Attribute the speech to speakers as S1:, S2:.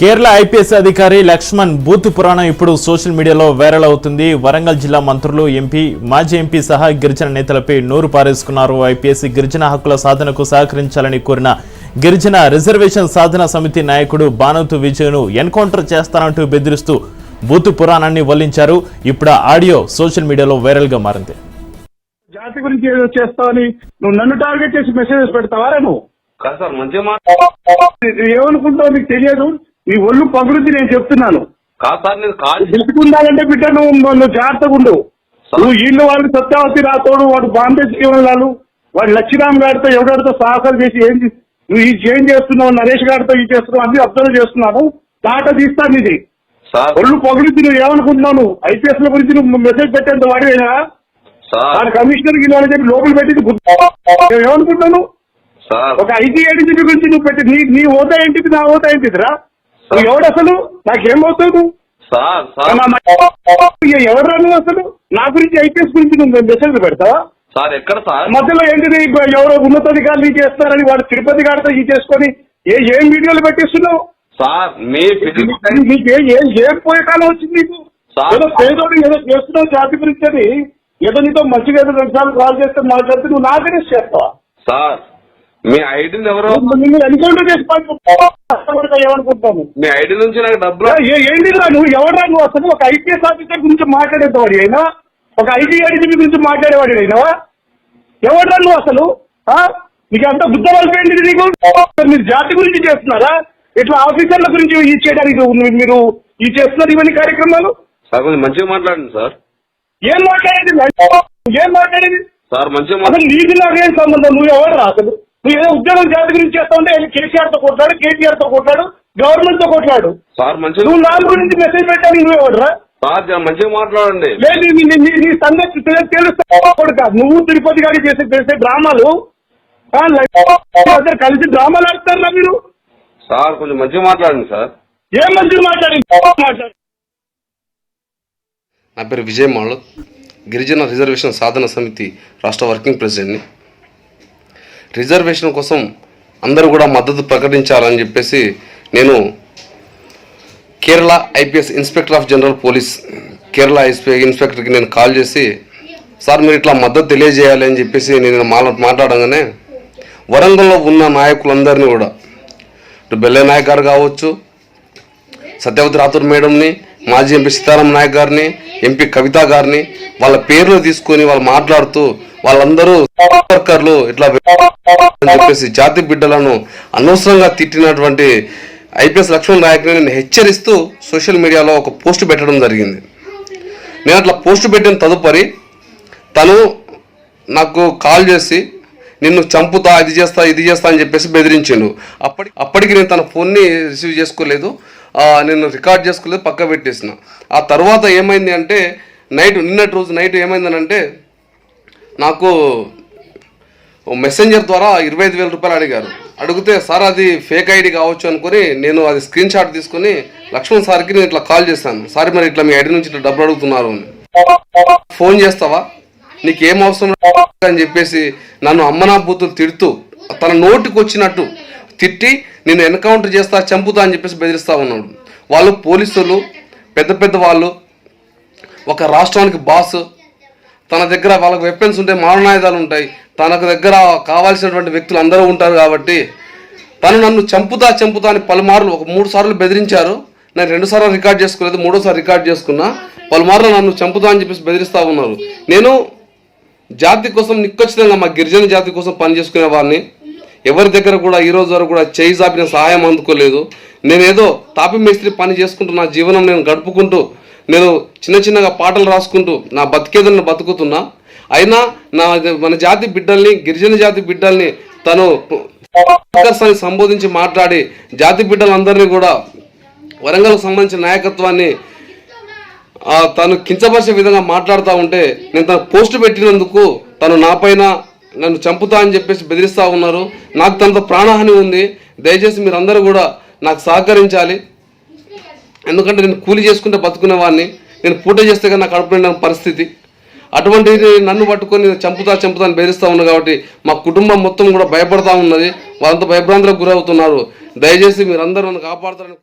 S1: Kerala IPS అధికారి Laxman booth పురాణం ఇప్పుడు social మీడియాలో వైరల్ అవుతుంది. వరంగల్ జిల్లా మంత్రులు ఎంపీ మాజీ ఎంపీ సహా గిరిజన నేతలపై నోరు పారేసుకున్నారు. ఐపీఎస్ గిరిజన హక్కుల సాధనకు సహకరించాలని కోరిన గిరిజన రిజర్వేషన్ సాధన సమితి నాయకుడు బానోతు విజయ్ను ఎన్కౌంటర్ చేస్తానంటూ బెదిరిస్తూ బూత్ పురాణాన్ని వల్లించారు. ఇప్పుడు ఆడియో సోషల్ మీడియాలో వైరల్గా మారింది.
S2: జాతి గురించి ఏదో చేస్తావని నువ్వు నన్ను టార్గెట్ చేసి మెసేజెస్ పెడతావారా నువ్వు
S3: కాదు సార్ మంచిగా మాట
S2: నువ్వు ఏమనుకుంటావు నీకు తెలియదు. నీ ఒళ్ళు పగులుద్ది నేను చెప్తున్నాను.
S3: కాదు. సార్ నేను కాల్
S2: గెలుచుకుండాలంటే బిడ్డ నువ్వు నువ్వు జాగ్రత్తగా ఉండు. నువ్వు వీళ్ళు వాళ్ళు సత్యావతి రాతోడు వాడు బాంబే జీవనాలు వాడు లక్ష్మీరామ్ గారితో ఎవరితో సహకారం చేసి ఏం నువ్వు ఈ చేంజ్ చేస్తున్నావు నరేష్ గారితో ఇది చేస్తున్నావు అన్ని అబ్జర్వ్ చేస్తున్నాను దాట తీస్తాను ఇది. ఒళ్ళు పగులుద్ది నువ్వు ఏమనుకుంటున్నావు నువ్వు? ఐపీఎస్ ల గురించి నువ్వు మెసేజ్ పెట్టేంత వాడివేనా?
S3: సార్
S2: వాడు కమిషనర్ అని చెప్పి లోపల పెట్టింది
S3: సార్
S2: ఒక ఐటీ ఏడీసీ గురించి నువ్వు పెట్టి నీ నీ హోదా ఏంటిది నా హోదా ఏంటిదిరా? ఎవడు అసలు? నాకేమవుతావు నువ్వు
S3: సార్.
S2: నువ్వు అసలు? నా గురించి ఐపీఎస్ గురించి నువ్వు మెసేజ్ పెడతావా?
S3: సార్ ఎక్కడ సార్?
S2: మధ్యలో ఏంటిది? ఎవరో ఉన్నతాధికారులు ఈ చేస్తారని వాడు తిరుపతి గారితో ఈ చేసుకొని ఏ ఏం వీడియోలు పెట్టిస్తున్నావు?
S3: సార్ మీ ఫిజికల్
S2: నీకు ఏ- ఏం పోయే కాలం వచ్చింది నీకు?
S3: సార్.
S2: ఏదో పేదోడు ఏదో చేస్తున్నావు జాతి గురించి అని ఏదో నీతో మంచిగా ఏదో రెండు సార్లు కాల్ చేస్తే మాట్లాడితే నువ్వు నా అగెన్స్ట్ చేస్తావా?
S3: సార్. మీ ఐడిని ఎవరో?
S2: నిన్ను ఎన్కౌంటర్ చేసి పంపించు ఏమనుకుంటాను
S3: మీ ఐడి నుంచి నాకు డబ్బులు
S2: ఏ- ఏంటిరా నువ్వు ఎవరా నువ్వు అసలు ఒక ఐపీఎస్ ఆఫీసర్ గురించి మాట్లాడేవాడు అయినా? ఒక ఐటీ ఐడీసీ గురించి మాట్లాడేవాడు అయినావా? ఎవరా నువ్వు అసలు? నీకు అంత బుద్ధ అయిపోయింది నీకు? మీరు జాతి గురించి చేస్తున్నారా? ఇట్లా ఆఫీసర్ల గురించి ఈ చేయడానికి మీరు- ఈ చేస్తున్నారు ఇవన్నీ కార్యక్రమాలు?
S3: సార్ కొంచెం మంచిగా మాట్లాడండి సార్.
S2: ఏం మాట్లాడేది? ఏం మాట్లాడేది?
S3: సార్ మంచిగా
S2: అసలు నీకు నాకేం సంబంధం నువ్వు ఎవరు అసలు? నువ్వు ఏదో ఉద్యోగం జాతి గురించి చేస్తా ఉంటే కేసీఆర్తో కొట్లాడు కేటీఆర్తో కొట్లాడు గవర్నమెంట్తో కొట్లాడు.
S3: సార్ మంచిగా
S2: నువ్వు నా గురించి మెసేజ్ పెట్టాలి నువ్వు ఎవడరా
S3: సార్ మంచిగా మాట్లాడండి.
S2: లేదు నీ- నీ- నీ- నీ సంగతి తెలు- తెలుస్తా. కొడుకా. నువ్వు తిరుపతి గారికి చేసే చేసే డ్రామాలు. కలిసి డ్రామాలు ఆడతారా మీరు?
S3: సార్ కొంచెం మంచిగా మాట్లాడండి సార్.
S2: ఏం మంచిగా మాట్లాడి మాట్లాడి
S4: నా పేరు విజయ్ మాల్ గిరిజన రిజర్వేషన్ సాధన సమితి రాష్ట్ర వర్కింగ్ ప్రెసిడెంట్ని. రిజర్వేషన్ కోసం అందరూ కూడా మద్దతు ప్రకటించాలని చెప్పేసి నేను Kerala IPS inspector of general police Kerala I S P ఇన్స్పెక్టర్కి నేను కాల్ చేసి సార్ మీరు ఇట్లా మద్దతు తెలియజేయాలి అని చెప్పేసి నేను మాట్లాడగానే వరంగల్లో ఉన్న నాయకులందరినీ కూడా ఇటు బెల్లె నాయక్ గారు కావచ్చు సత్యవతి రాథూర్ మేడంని మాజీ ఎంపీ సీతారాం నాయక్ గారిని ఎంపీ కవిత గారిని వాళ్ళ పేర్లు తీసుకొని వాళ్ళు మాట్లాడుతూ వాళ్ళందరూ వర్కర్లు ఇట్లా అని చెప్పేసి జాతి బిడ్డలను అనవసరంగా తిట్టినటువంటి ఐపీఎస్ లక్ష్మణ్ నాయకుని నేను హెచ్చరిస్తూ సోషల్ మీడియాలో ఒక పోస్ట్ పెట్టడం జరిగింది. నేను అట్లా పోస్ట్ పెట్టిన తదుపరి తను నాకు కాల్ చేసి నిన్ను చంపుతా ఇది చేస్తా ఇది చేస్తా అని చెప్పేసి బెదిరించిండు. అప్పటి అప్పటికి నేను తన ఫోన్ని రిసీవ్ చేసుకోలేదు. నేను రికార్డ్ చేసుకోలేదు పక్క పెట్టేసిన. ఆ తర్వాత ఏమైంది అంటే నైట్ నిన్నటి రోజు నైట్ ఏమైందనంటే నాకు మెసెంజర్ ద్వారా ఇరవై ఐదు వేల రూపాయలు అడిగారు. అడిగితే సార్ అది ఫేక్ ఐడి కావచ్చు అనుకుని నేను అది స్క్రీన్ షాట్ తీసుకొని లక్ష్మణ్ సార్కి నేను ఇట్లా కాల్ చేశాను. సార్ మరి ఇట్లా మీ ఐడి నుంచి ఇట్లా డబ్బులు అడుగుతున్నారు అని. ఫోన్ చేస్తావా? నీకు ఏం అవసరం అని చెప్పేసి నన్ను అమ్మనా బూతులు తిడుతూ తన నోటికి వచ్చినట్టు తిట్టి నేను ఎన్కౌంటర్ చేస్తా చంపుతా అని చెప్పేసి బెదిరిస్తా ఉన్నాడు. వాళ్ళు పోలీసులు పెద్ద పెద్ద వాళ్ళు ఒక రాష్ట్రానికి బాస్ తన దగ్గర వాళ్ళకి వెపన్స్ ఉంటాయి మారణాయుధాలు ఉంటాయి. తనకు దగ్గర కావాల్సినటువంటి వ్యక్తులు అందరూ ఉంటారు కాబట్టి తను నన్ను చంపుతా చంపుతా అని పలుమార్లు ఒక మూడు సార్లు బెదిరించారు. నేను రెండు సార్లు రికార్డ్ చేసుకోలేదు మూడోసారి రికార్డ్ చేసుకున్నా. పలుమార్లు నన్ను చంపుతా అని చెప్పేసి బెదిరిస్తా ఉన్నారు. నేను జాతి కోసం నిక్కచ్చితంగా మా గిరిజన జాతి కోసం పనిచేసుకునే వాడిని. ఎవరి దగ్గర కూడా ఈ రోజు వరకు కూడా చేయి చాపిన సహాయం అందుకోలేదు. నేనేదో తాపి మేస్త్రి పని చేసుకుంటూ నా జీవనం నేను గడుపుకుంటూ నేను చిన్న చిన్నగా పాటలు రాసుకుంటూ నా బతికేదన్న బతుకుతున్నా. అయినా నా మన జాతి బిడ్డల్ని గిరిజన జాతి బిడ్డల్ని తను అని సంబోధించి మాట్లాడి జాతి బిడ్డలందరినీ కూడా వరంగల్కి సంబంధించిన నాయకత్వాన్ని తను కించపరిచే విధంగా మాట్లాడుతూ ఉంటే నేను తన పోస్ట్ పెట్టినందుకు తను నా పైన నన్ను చంపుతా అని చెప్పేసి బెదిరిస్తూ ఉన్నారు. నాకు తనతో ప్రాణహాని ఉంది. దయచేసి మీరందరూ కూడా నాకు సహకరించాలి. ఎందుకంటే నేను కూలి చేసుకుంటే బతుకునే వాడిని నేను పూట చేస్తే కానీ నాకు కడుపు పరిస్థితి. అటువంటి నన్ను పట్టుకొని నేను చంపుతా చంపుతా అని బెదిరిస్తూ ఉన్నా కాబట్టి మా కుటుంబం మొత్తం కూడా భయపడతా ఉన్నది. వాళ్ళంతా భయభ్రాంతులకు గురవుతున్నారు. దయచేసి మీరందరూ నన్ను కాపాడతారని